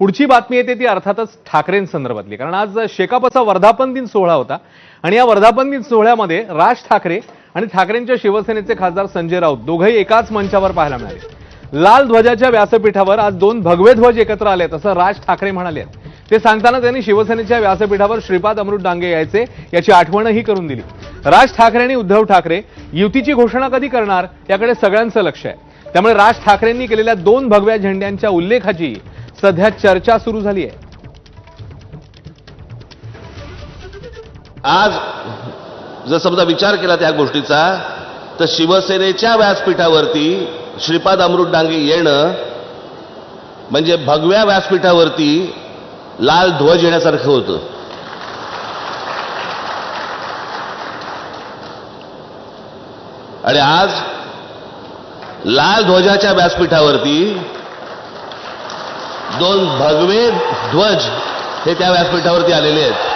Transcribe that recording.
पुढची बातमी येते ती अर्थातच ठाकरेंसंदर्भातली. कारण आज शेकापचा वर्धापन दिन सोहळा होता आणि या वर्धापन दिन सोहळ्यामध्ये राज ठाकरे आणि ठाकरेंच्या शिवसेनेचे खासदार संजय राऊत दोघंही एकाच मंचावर पाहायला मिळाले. लाल ध्वजाच्या व्यासपीठावर आज दोन भगवे ध्वज एकत्र आलेत असं राज ठाकरे म्हणाले. ते सांगताना त्यांनी शिवसेनेच्या व्यासपीठावर श्रीपाद अमृत डांगे यायचे याची आठवणही करून दिली. राज ठाकरे आणि उद्धव ठाकरे युतीची घोषणा कधी करणार याकडे सगळ्यांचं लक्ष आहे. त्यामुळे राज ठाकरेंनी केलेल्या दोन भगव्या झेंड्यांच्या उल्लेखाची सध्या चर्चा सुरू झाली आहे आज जर समजा विचार केला त्या गोष्टीचा तर शिवसेनेच्या व्यासपीठावरती श्रीपाद अमृत डांगे येणं म्हणजे भगव्या व्यासपीठावरती लाल ध्वज येण्यासारखं होतं. आणि आज लाल ध्वजाच्या व्यासपीठावरती दोन भगवे ध्वज हे त्या व्यासपीठावरती आलेले आहेत.